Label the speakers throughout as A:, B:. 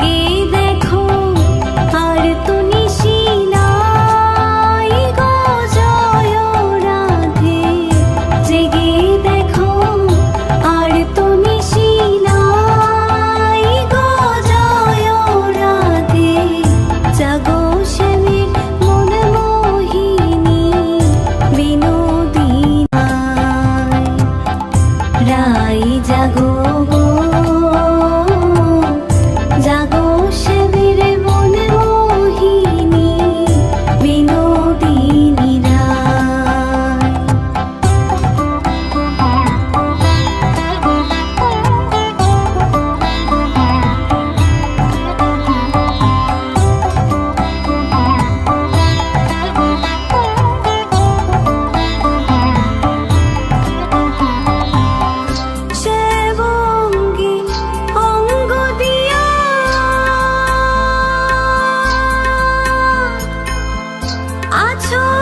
A: Yeah. আছো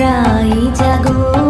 A: রাই জাগো।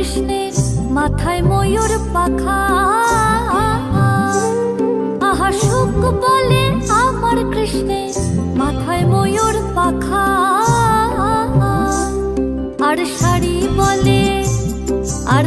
A: মাথায় ময়ূর পাখা। আহা সুখ বলে আমার কৃষ্ণের মাথায় ময়ূর পাখা। আর শাড়ি বলে, আর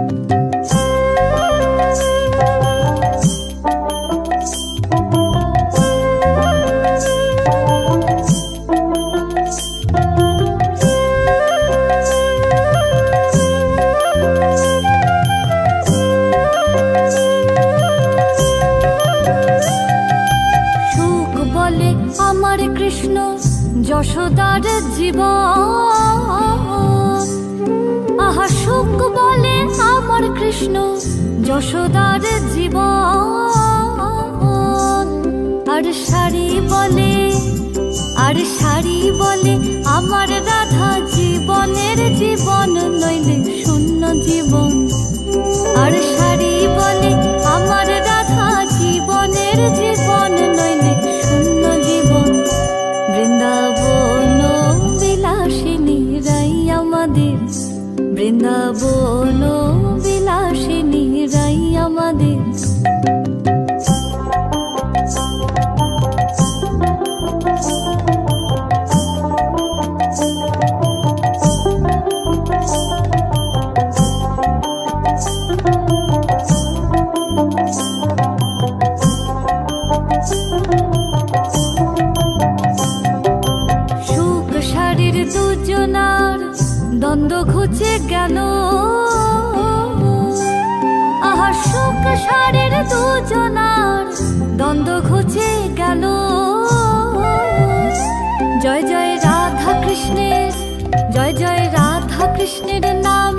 A: কৃষ্ণ যশোদার জীবন। আহা, সুখ বলে আমার কৃষ্ণ যশোদার জীবন। আর শাড়ি বলে, আর শাড়ি দ্বন্দ্ব ঘুচে গেল। আহা, সুখ সারের দুজনার দ্বন্দ্ব ঘুচে গেল। জয় জয়, রাধা কৃষ্ণের, জয় জয়, রাধা কৃষ্ণের নামে।